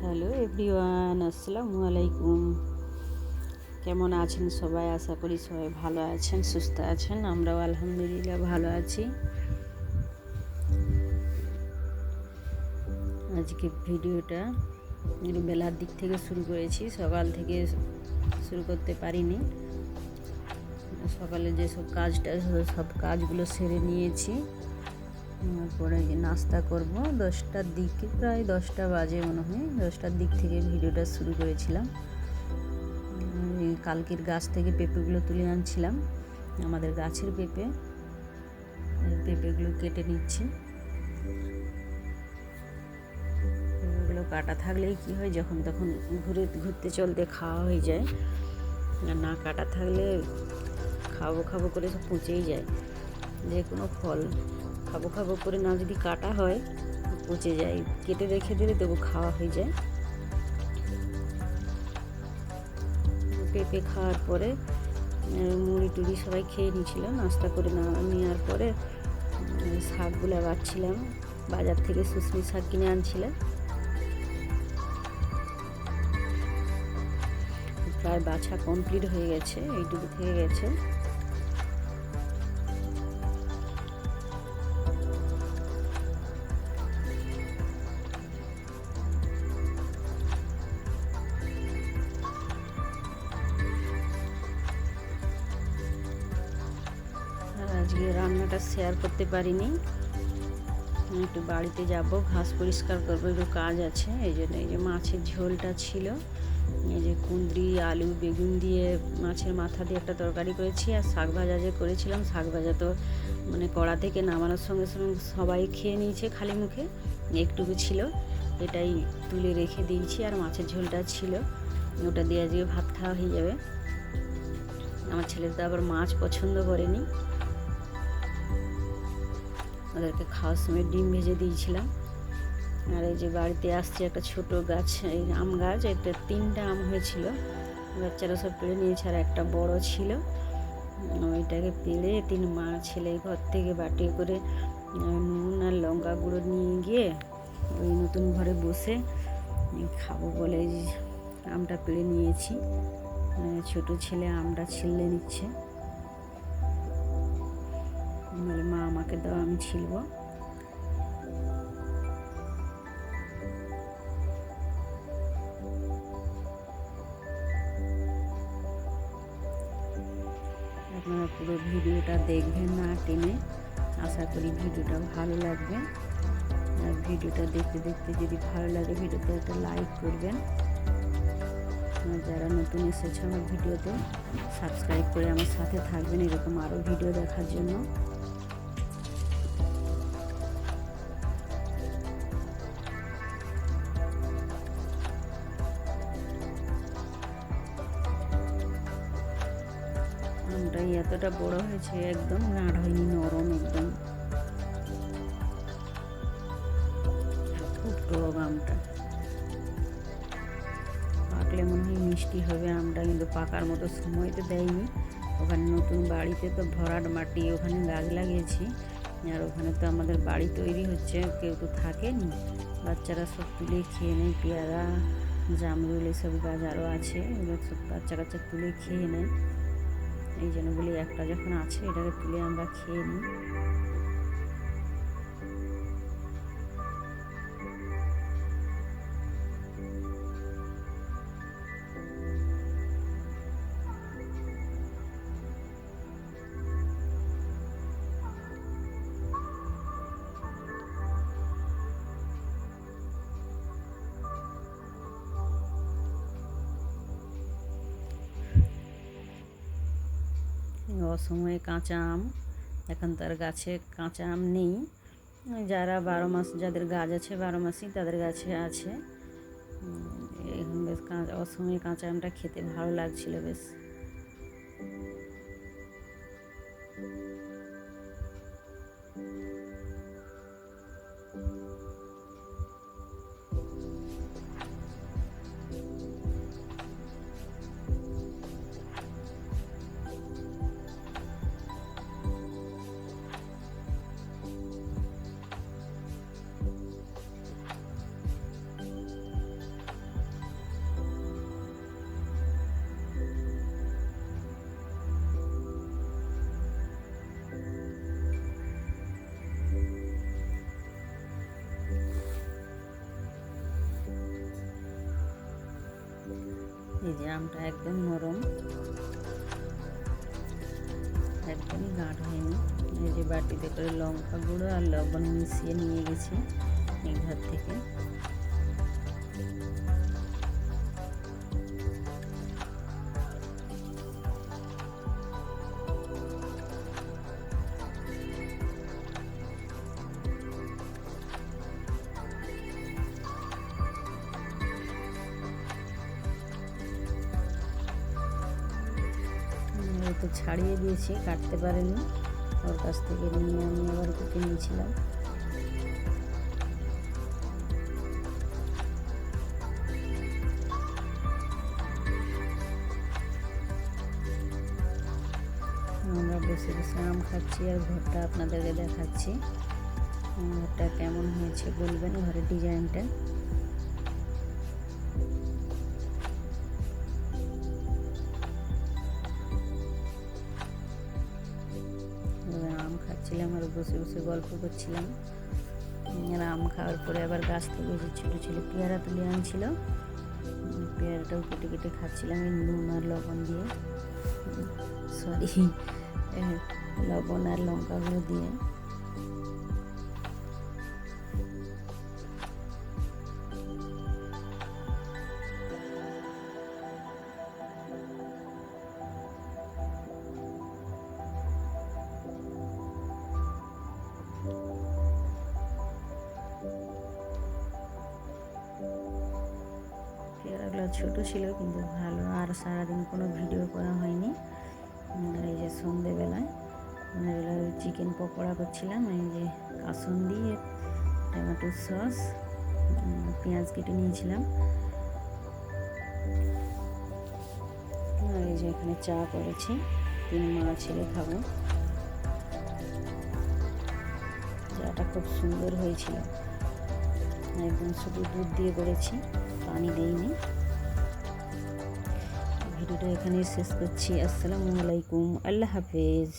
Hello everyone, আসসালামু আলাইকুম। কেমন আছেন সবাই? আশা করি সবাই ভালো আছেন, সুস্থ আছেন। আমরাও আলহামদুলিল্লাহ ভালো আছি। আজকে ভিডিওটা বেলার দিক থেকে শুরু করেছি। সকাল থেকে শুরু করতে পারিনি। সকালে যেসব কাজটা, সব কাজগুলো সেরে নিয়েছি। তারপরে নাস্তা করব। দশটার দিকে, প্রায় দশটা বাজে মনে হয়। দশটার দিক থেকে ভিডিওটা শুরু করেছিলাম। কালকের গাছ থেকে পেঁপেগুলো তুলে আনছিলাম, আমাদের গাছের পেঁপে। পেঁপেগুলো কেটে নিচ্ছি। পেঁপেগুলো কাটা থাকলেই কি হয়, যখন তখন ঘুরে, ঘুরতে চলতে খাওয়া হয়ে যায়। না কাটা থাকলে খাব খাব করে সব পচেই যায়। যে কোনো ফল খাব খাব করে না যদি কাটা হয়, পচে যায়। কেটে রেখে দিলে তবু খাওয়া হয়ে যায়। পেঁপে খাওয়ার পরে মুড়ি টুড়ি সবাই খেয়ে নিয়েছিলাম, নাস্তা করে নেওয়ার পরে শাকগুলো বাচ্ছিলাম বাজার থেকে সুসমি শাক কিনে আনছিলাম। প্রায় বাছা কমপ্লিট হয়ে গেছে, এইটুকু থেকে গেছে। আজকে রান্নাটা শেয়ার করতে পারিনি। একটু বাড়িতে যাব, ঘাস পরিষ্কার করব, একটু কাজ আছে, এই জন্য এই যে মাছের ঝোলটা ছিল। এই যে কুঁদরি, আলু, বেগুন দিয়ে মাছের মাথা দিয়ে একটা তরকারি করেছি, আর শাক ভাজা যে করেছিলাম, শাক ভাজা তো মানে কড়া থেকে নামানোর সঙ্গে সঙ্গে সবাই খেয়ে নিয়েছে খালি মুখে, একটুকু ছিল, এটাই তুলে রেখে দিয়েছি, আর মাছের ঝোলটা ছিল। ওটা দিয়ে আজকে ভাত খাওয়া হয়ে যাবে। আমার ছেলে তো আবার মাছ পছন্দ করেনি। ওদেরকে খাওয়ার সময় ডিম ভেজে দিয়েছিলাম। আর এই যে বাড়িতে আসছে একটা ছোট গাছ, এই আম গাছ এতে তিনটা আম হয়েছিল। বাচ্চারা সব পেড়ে নিয়েছে আর একটা বড় ছিল। ওইটাকে পেড়ে তিন মা ছেলে ঘর থেকে বাটি করে নুন আর লঙ্কা গুঁড়ো নিয়ে গিয়ে ওই নতুন ঘরে বসে খাব বলে আমটা পেড়ে নিয়েছি। ছোট ছেলে আমটা ছিলে নিচ্ছে। বলে মা আমাকে দাও আমি ছিলব। আপনারা পুরো ভিডিওটা দেখবেন না টেনে। আশা করি ভিডিওটা ভালো লাগবে। আর ভিডিওটা দেখতে দেখতে যদি ভালো লাগে ভিডিওতে একটা লাইক করবেন। যারা নতুন এসেছে আমার ভিডিওতে, সাবস্ক্রাইব করে আমার সাথে থাকবেন এরকম আরও ভিডিও দেখার জন্য। আমটা এতটা বড় হয়েছে, একদম নাড় হয়নি, নরম একদম। খুব টক আমটা। পাকলে মনে হয় মিষ্টি হবে আমটা, কিন্তু পাকার মতো সময় তো দেয়নি। ওখানে নতুন বাড়িতে তো ভরাট মাটি, ওখানে গাছ লাগিয়েছি। আর ওখানে তো আমাদের বাড়ি তৈরি হচ্ছে, কেউ তো থাকেনি। বাচ্চারা সব তুলে খেয়ে নেয়, পেয়ারা, জামরুল, এসব গাছ আরও আছে। এগুলো সব বাচ্চা কাচ্চা তুলে খেয়ে নেয়। এই জন্য বলি একটা যখন আছে এটাকে তুলে আমরা খেয়ে নিই। অসময়ে কাঁচা আম, এখন তার গাছে কাঁচা আম নেই। যারা বারো মাস, যাদের গাছ আছে বারো মাসই তাদের গাছে আছে। এখন বেশ কাঁচা অসময়ে কাঁচা আমটা খেতে ভালো লাগছিল বেশ। এই যে আমটা একদম নরম। একদমই গাঢ় হয়নি। এই যে বাটিতে করে লঙ্কা গুঁড়ো আর লবণ মিশিয়ে নিয়ে গেছি এই ঘর থেকে। ছাড়িয়ে দিয়েছি, কাটতে পারেনি। ওর কাছ থেকে নিয়ে আমি আবার কেটে নিয়েছিলাম আমরা বসে বসে আম খাচ্ছি আর ঘরটা আপনাদেরকে দেখাচ্ছি। ঘরটা কেমন হয়েছে বলবেন? ঘরের ডিজাইনটা। বসে বসে গল্প করছিলাম। আম খাওয়ার পরে আবার গাছ থেকে যে ছোটো ছেলে পেয়ারা তুলে আনছিল পেয়ারাটাও কেটে কেটে খাচ্ছিলাম এই নুন আর লবণ দিয়ে। সরি লবণ আর লঙ্কাগুলো দিয়ে। ছোটো ছিল কিন্তু ভালো। আর সারাদিন কোনো ভিডিও করা হয়নি। আর এই যে সন্ধেবেলায় চিকেন পকোড়া করছিলাম, এই যে কাসন দিয়ে টমেটো সস পেঁয়াজ কেটে নিয়েছিলাম। আর এই যে এখানে চা করেছি, তিন মা ছেলে খাব। চাটা খুব সুন্দর হয়েছিল। একদম শুধু দুধ দিয়ে করেছি, পানি দিইনি। ভিডিওটা এখানেই শেষ করছি। আসসালামু আলাইকুম। আল্লাহ হাফেজ।